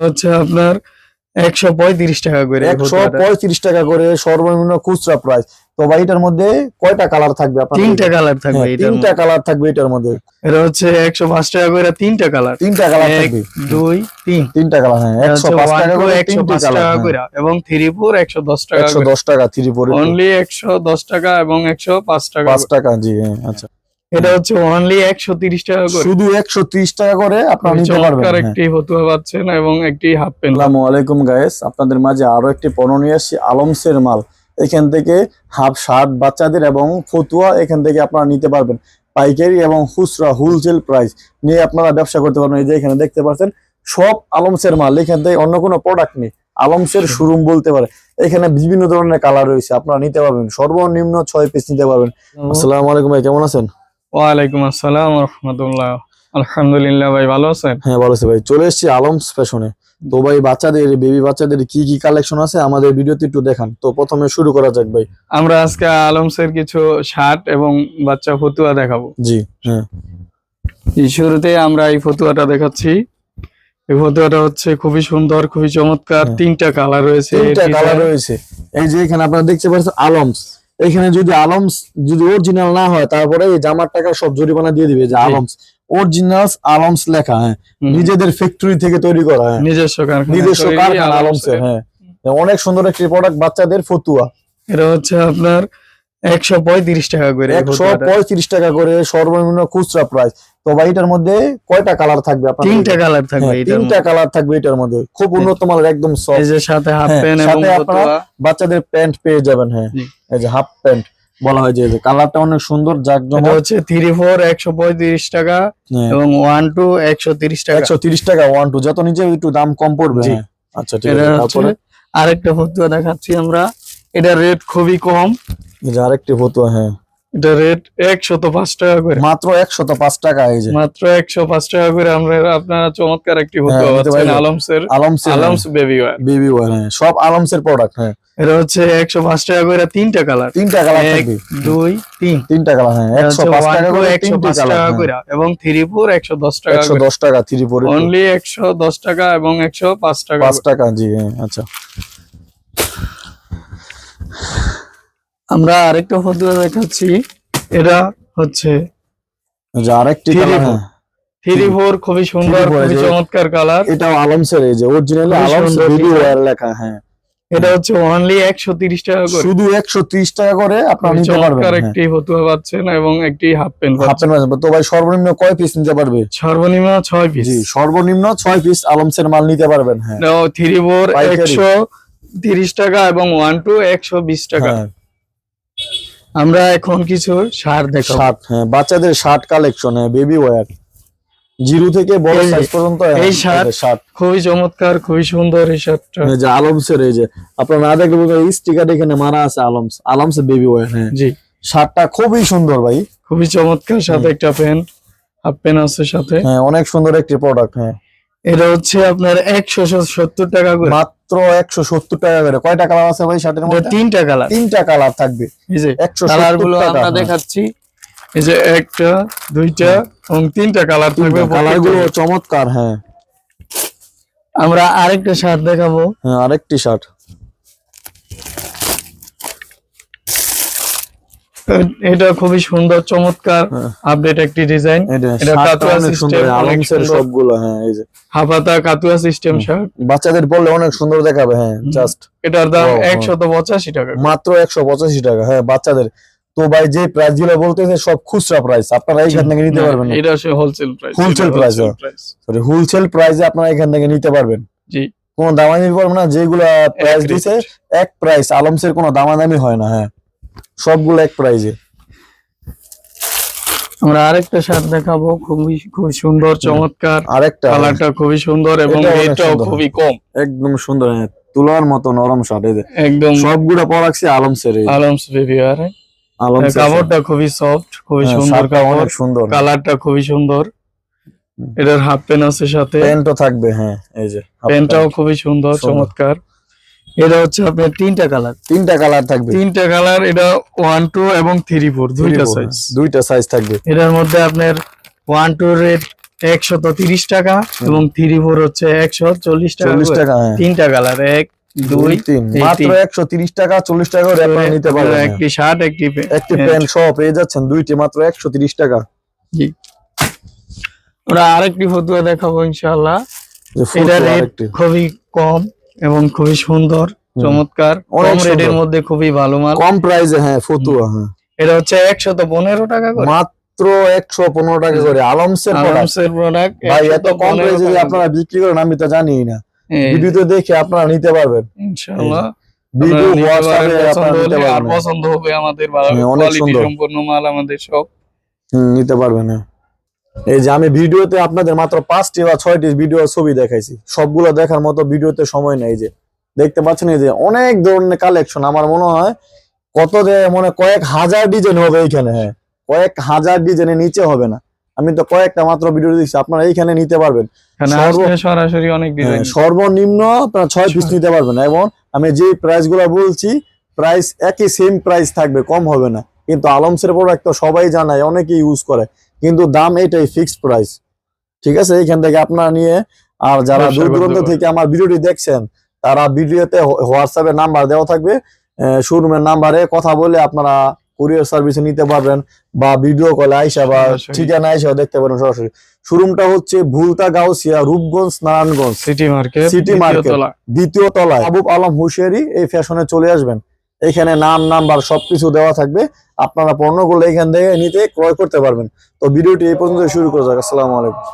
হচ্ছে আপনার একশো পঁয়ত্রিশ টাকা করে একশো পঁয়ত্রিশ টাকা করে সর্বনিম্ন খুচরা প্রাইস তো ভাই এটার মধ্যে কয়টা কালার থাকবে তিনটা কালার থাকবে হ্যাঁ, তিনটা। কালার থাকবে এটার মধ্যে। এটা হচ্ছে একশো পাঁচ টাকা করে তিনটা কালার তিনটা কালার থাকবে। দুই তিন। তিনটা কালার হ্যাঁ একশো পাঁচ টাকা করে একশো পাঁচ টাকা করে এবং থ্রি ফোর একশো দশ টাকা একশো দশ টাকা থ্রি পরে অনলি একশো দশ টাকা এবং একশো পাঁচ টাকা পাঁচ টাকা জি হ্যাঁ আচ্ছা। এটা হচ্ছে অনলি একশো তিরিশ টাকা করে। শুধু একশো ত্রিশ টাকা করে আপনারা নিতে পারবেন চমৎকার হ্যাঁ। একটি ফতুয়া পাচ্ছেন এবং একটি হাফ প্যান্ট আসসালামু আলাইকুম গায়েস আপনাদের মাঝে আরও একটি পণ্য নিয়ে আসছি আলমসের মাল। এখান থেকে হাফ শার্ট বাচ্চাদের এবং ফতুয়া এখান থেকে আপনারা নিতে পারবেন। পাইকারি এবং খুচরা হোলসেল প্রাইস নিয়ে আপনারা ব্যবসা করতে পারবেন। এই যে এখানে দেখতে পাচ্ছেন সব আলমসের মাল। এখান থেকে অন্য কোনো প্রোডাক্ট নেই। আলমসের শোরুম বলতে পারে। এখানে বিভিন্ন ধরনের কালার রয়েছে আপনারা নিতে পারবেন। সর্বনিম্ন ছয় পিস নিতে পারবেন। আসসালামু আলাইকুম ভাই কেমন আছেন? ওয়ালাইকুম আসসালাম রহমতুল্লাহ। আলহামদুলিল্লাহ ভাই ভালো আছেন? হ্যাঁ ভালো আছে ভাই। চলে এসেছি আলমস ফ্যাশনে তো ভাই বাচ্চাদের বেবি বাচ্চাদের কি কি কালেকশন আছে আমাদের ভিডিওতে একটু দেখান। তো প্রথমে শুরু করা যাক ভাই। আমরা আজকে আলমসের কিছু শার্ট এবং বাচ্চা ফতুয়া দেখাবো। জি হ্যাঁ। এই শুরুতে আমরা এই ফতুয়াটা দেখাচ্ছি। এই ফতুয়াটা হচ্ছে খুবই সুন্দর খুবই চমৎকার। হ্যাঁ। তিনটা কালার রয়েছে। তিনটা কালার রয়েছে। এই যে এখানে আপনারা দেখতে পাচ্ছেন আলমস। এখানে যদি আলমস যদি অরিজিনাল না হয় তারপরে এই জামার টাকা সব জরিমানা দিয়ে দিবে যে আলমস। অরিজিনালস আলমস লেখা হ্যাঁ। নিজেদের ফ্যাক্টরি থেকে তৈরি করা হ্যাঁ। নিজস্ব কারখানা নিজস্ব কারখানা। আলমসের। হ্যাঁ। অনেক সুন্দর একটি প্রোডাক্ট বাচ্চাদের ফতুয়া। এটা হচ্ছে আপনার একশো পঁয়ত্রিশ টাকা করে একশো পঁয়ত্রিশ টাকা করে সর্বনিম্ন খুচরা প্রাইস তো ভাই এটার মধ্যে কয়টা কালার থাকবে আপনার তিনটা কালার থাকবে হ্যাঁ, তিনটা কালার থাকবে এটার মধ্যে। খুব উন্নত মানের একদম। সফট এই যে সাথে হাফ হ্যাঁ, প্যান্ট এবং সাথে আপনারা বাচ্চাদের প্যান্ট পেয়ে যাবেন হ্যাঁ। এই যে হাফ প্যান্ট বলা হয় যে কালারটা অনেক সুন্দর জাকজমক। হচ্ছে থ্রি ফোর একশো পঁয়ত্রিশ টাকা এবং ওয়ান টু একশো তিরিশ টাকা। একশো তিরিশ টাকা ওয়ান টু যত নিচে একটু দাম কম পড়বে। হ্যাঁ। আচ্ছা ঠিক আছে আরেকটা ফতুয়া দেখাচ্ছি আমরা। এটা রেট খুবই কম। যে আরেকটি ফতুয়া হ্যাঁ। এটা রেট একশত পাঁচ টাকা করে। মাত্র একশত পাঁচ টাকা এই যে। মাত্র একশো পাঁচ টাকা করে আমরা আপনারা চমৎকার একটি ফতুয়া হ্যাঁ, নিতে পাচ্ছেন পারবেন। আলমসের। আলমস আলমস বেবি ওয়ার বিবি ওয়ার হ্যাঁ। সব আলমসের প্রোডাক্ট হ্যাঁ। এটা হচ্ছে একশো পাঁচ টাকা করে তিনটা কালার তিনটা কালার এক দুই তিন। তিনটা কালার হ্যাঁ। একশো পাঁচ টাকা করে একশো পাঁচ টাকা করে। এবং থ্রি ফোর একশো দশ টাকা একশো দশ টাকা থ্রি পরে অনলি একশো দশ টাকা এবং একশো পাঁচ টাকা পাঁচ টাকা জি হ্যাঁ আচ্ছা। আমরা আরেকটা ফতুয়া দেখাচ্ছি। এটা হচ্ছে যে আরেকটি কালার হ্যাঁ। থ্রি ফোর খুবই সুন্দর খুবই চমৎকার কালার এটাও আলমসের এই যে অরিজিনাল লেখা হ্যাঁ। এটা হচ্ছে অনলি টাকা করে। শুধু টাকা করে আপনারা নিতে পারবেন চমৎকার হ্যাঁ। একটি ফতুয়া পাচ্ছেন এবং একটি হাফ প্যান্ট হাফ প্যান্ট। তো ভাই সর্বনিম্ন কয় পিস নিতে পারবে? সর্বনিম্ন ছয় পিস জি সর্বনিম্ন ছয় পিস আলমসের মাল নিতে পারবেন হ্যাঁ। থ্রি ফোর পাইকারি। একশো তিরিশ টাকা এবং ওয়ান টু একশো বিশ টাকা। আমরা এখন কিছু সার দেখাবো। শার্ট হ্যাঁ বাচ্চাদের শার্ট কালেকশন হ্যাঁ বেবি ওয়্যার জিরো থেকে বড় সাইজ পর্যন্ত হ্যাঁ, এই শার্ট। শার্ট খুবই চমৎকার খুবই সুন্দর এই শার্টটা এই যে আলমসের এই যে আপনারা না দেখলে বুঝবেন, এই স্টিকার এখানে মারা আছে আলমস আলমস বেবি ওয়্যার হ্যাঁ। জি। শার্টটা খুবই সুন্দর ভাই। খুবই চমৎকার সাথে একটা প্যান্ট হাফ প্যান্ট আছে সাথে। হ্যাঁ অনেক সুন্দর একটি প্রোডাক্ট হ্যাঁ। এটা হচ্ছে আপনার একশো সত্তর টাকা করে। মাত্র একশো সত্তর টাকা করে। কয়টা কালার আছে ভাই শার্টের মধ্যে? তিনটা কালার তিনটা কালার থাকবে। এই যে একশো কালারগুলো আমরা হ্যাঁ। দেখাচ্ছি। এই যে একটা দুইটা এবং তিনটা কালার থাকবে। কালারগুলো চমৎকার হ্যাঁ। আমরা আরেকটা শার্ট দেখাবো। হ্যাঁ আরেকটি শার্ট এটা খুবই সুন্দর চমৎকার হ্যাঁ। আপডেট একটি ডিজাইন এটা কাতুয়া আলমসের সুন্দর। সবগুলো হ্যাঁ এই যে। হাফাতা কাতুয়া সিস্টেম শার্ট বাচ্চাদের পড়লে অনেক সুন্দর দেখাবে হ্যাঁ। জাস্ট এটার দাম ও, ও। একশত পঁচাশি টাকা মাত্র একশো পঁচাশি টাকা হ্যাঁ বাচ্চাদের। তো ভাই যে প্রাইসগুলো বলতেছে সব খুচরা প্রাইস আপনারা এইখান থেকে নিতে পারবেন এটা হচ্ছে হোলসেল প্রাইস price, ও। সরি হোলসেল প্রাইসে আপনারা এখান থেকে নিতে পারবেন। জি। কোনো দামাদামি করবে না যেগুলা প্রাইস দিছে এক প্রাইস আলমসের কোনো দামাদামি হয় না হ্যাঁ। সবগুলো এক প্রাইজে আমরা আরেকটা শার্ট দেখাবো খুবই খুবই সুন্দর চমৎকার। আরেকটা। কালারটা খুবই সুন্দর এবং এটাও। খুবই কম। একদম সুন্দর হ্যাঁ তুলার মতো নরম শার্ট একদম। সবগুলা পরাচ্ছি আলমসের এই আলমস আর। আলমসের কাপড়টা খুবই সফট খুবই হ্যাঁ, সুন্দর কাপড় অনেক সুন্দর। কালারটা খুবই সুন্দর। এটার হাফ প্যান্ট আছে সাথে। প্যান্টও থাকবে হ্যাঁ এই যে প্যান্টটাও। খুবই সুন্দর। চমৎকার। এটা হচ্ছে আপনার তিনটা কালার তিনটা কালার থাকবে। তিনটা কালার এটা ওয়ান টু এবং থ্রি ফোর দুইটা সাইজ দুইটা সাইজ থাকবে। এটার মধ্যে আপনার ওয়ান টু রেট একশত তিরিশ টাকা এবং থ্রি ফোর হচ্ছে একশো চল্লিশ টাকা। চল্লিশ টাকা হ্যাঁ। তিনটা কালার এক দুই তিন। মাত্র একশো তিরিশ টাকা চল্লিশ টাকা নিতে পারবেন। একটি শার্ট একটি একটি প্যান্ট সহ পেয়ে যাচ্ছেন দুইটি মাত্র একশো তিরিশ টাকা। জি। ওরা আরেকটি ফতুয়া দেখাবো ইনশাআল্লাহ। যে এটা রেট খুবই কম। এবং খুবই সুন্দর চমৎকার। কম রেটের মধ্যে খুবই ভালো মাল। কম প্রাইসে হ্যাঁ ফতুয়া হ্যাঁ। এটা হচ্ছে একশত পনেরো টাকা করে। মাত্র একশো পনেরো টাকা করে। আলমসের। আরামসের প্রোডাক্ট ভাই এত কম প্রাইসে যে আপনারা বিক্রি করেন আমি তো জানি না। ভিডিওতে দেখে আপনারা নিতে পারবেন। ইনশাআল্লাহ। ভিডিও হোয়াটসঅ্যাপে আপনারা নিতে আর পছন্দ হবে আমাদের ভালো অনেক কোয়ালিটি সুন্দর। সম্পূর্ণ মাল আমাদের সব। হুম, নিতে পারবেন হ্যাঁ। এই যে আমি ভিডিওতে আপনাদের মাত্র পাঁচটি বা ছয়টি ভিডিও ছবি দেখাইছি। সবগুলো দেখার মতো ভিডিওতে সময় নেই যে। দেখতে পাচ্ছেন এই যে অনেক ধরনের কালেকশন আমার মনে হয় কত যে মনে কয়েক হাজার ডিজাইন হবে এইখানে হ্যাঁ। কয়েক হাজার ডিজাইনের নিচে হবে না। আমি তো কয়েকটা মাত্র ভিডিও দিচ্ছি আপনারা এইখানে নিতে পারবেন। সরাসরি অনেক হ্যাঁ, সর্বনিম্ন আপনারা ছয় পিস নিতে পারবেন। এবং আমি যে প্রাইসগুলো বলছি প্রাইস একই সেম প্রাইস থাকবে কম হবে না। কিন্তু আলমসের প্রোডাক্ট তো সবাই জানায় অনেকে ইউজ করে। কিন্তু দাম এটাই ফিক্সড প্রাইস ঠিক আছে? এইখান থেকে আপনারা নিয়ে আর যারা দূর দূরান্ত থেকে আমার ভিডিওটি দেখছেন তারা ভিডিওতে হোয়াটসঅ্যাপে নাম্বার দেওয়া থাকবে। শোরুমের নাম্বারে কথা বলে আপনারা কুরিয়ার সার্ভিসে নিতে পারবেন বা ভিডিও কলে আইসা বা ঠিকানা আইসা দেখতে পারেন সরাসরি। শোরুমটা হচ্ছে Bhulta Gausia Rupganj Narayanganj. City market City market। দ্বিতীয় তলায়। আবুব আলম হুশিয়ারি এই ফ্যাশনে চলে আসবেন। এখানে নাম, নাম্বার সবকিছু দেওয়া থাকবে। আপনারা পণ্যগুলো এখান থেকে নিতে ক্রয় করতে পারবেন। তো ভিডিওটি এই পর্যন্ত শুরু করে যাক। আসসালামু আলাইকুম।